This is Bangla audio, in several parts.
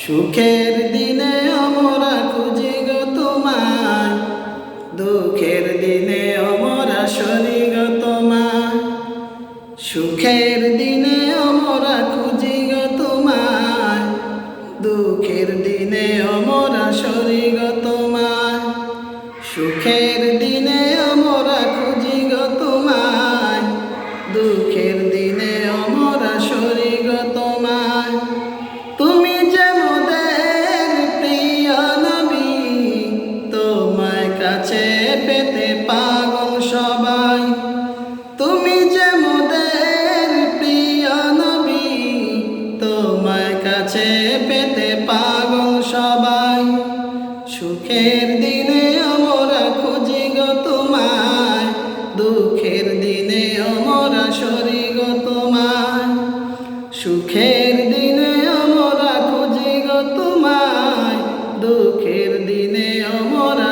সুখের দিনে আমরা খুঁজি গো তোমায়, দুঃখের দিনে আমরা সরি গো তোমায়। সুখের দিনে আমরা খুঁজি গো তোমায়, দুঃখের দিনে আমরা সরি গো তোমায়। সুখের দিনে আমরা খুঁজি কাছে পেতে পাগল সবাই। তুমি যে মোদের প্রিয় নবী তোমায় কাছে পেতে পাগল সবাই। সুখের দিনে আমরা খুঁজি গো তোমায়, দুঃখের দিনে আমরা সরি গো তোমায়। সুখের দিনে আমরা খুঁজি গো তোমায়, দুঃখের দিনে আমরা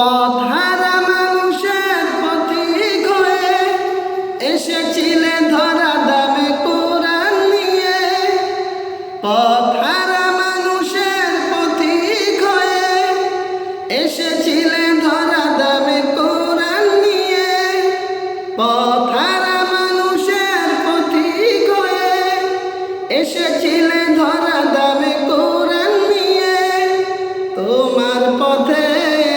পথহারা মানুষের পথিক এসেছিলে ধরা দামে কোরআন নিয়ে। পথহারা মানুষের পথিক এসেছিলে ধরা দামে কোরআন নিয়ে। পথহারা মানুষের পথিক এসেছিলে ধরা দামে কোরআন নিয়ে। তোমার পথের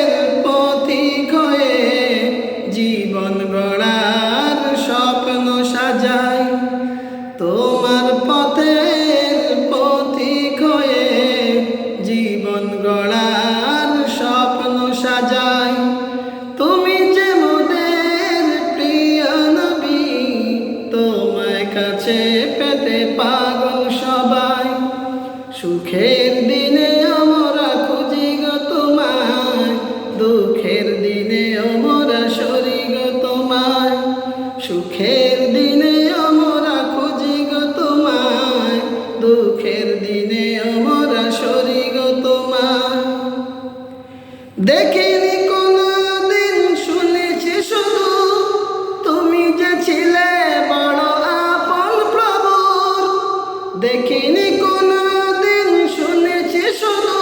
তোমার পথের পথিক হয়ে জীবন গড়ার স্বপ্ন সাজাই। তুমি যে মোদের প্রিয় নবী তোমার কাছে পেতে পাগল সবাই। সুখের দিনে দেখিনি কোনো দিন শুনেছি শুধু, তুমি যে ছিলে বড় আপন প্রভুর দেখিনি কোনো দিন শুনেছি শুধু,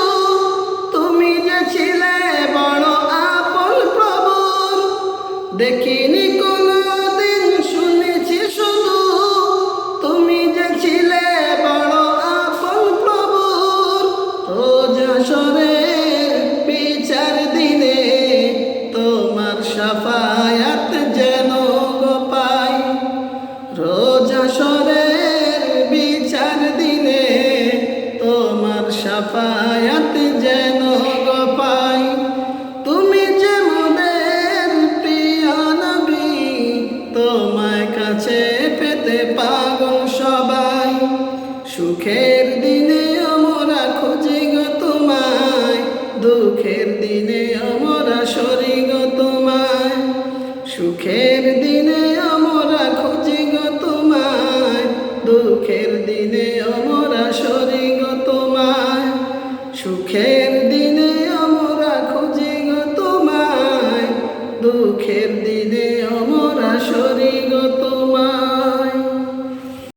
তুমি যে ছিলে বড় আপন প্রভুর দেখিনি কোনো দিন শুনেছি তুমি যে ছিলে বড় আসরের সুখের দিনে আমরা খুঁজি গো তোমায়। দুঃখের দিনে আমরা সরি গো তোমায়। সুখের দিনে আমরা খুঁজি গো তোমায়। দুঃখের দিনে আমরা সরি গো তোমায়। সুখের দিনে আমরা খুঁজি গো তোমায়। দুঃখের দিনে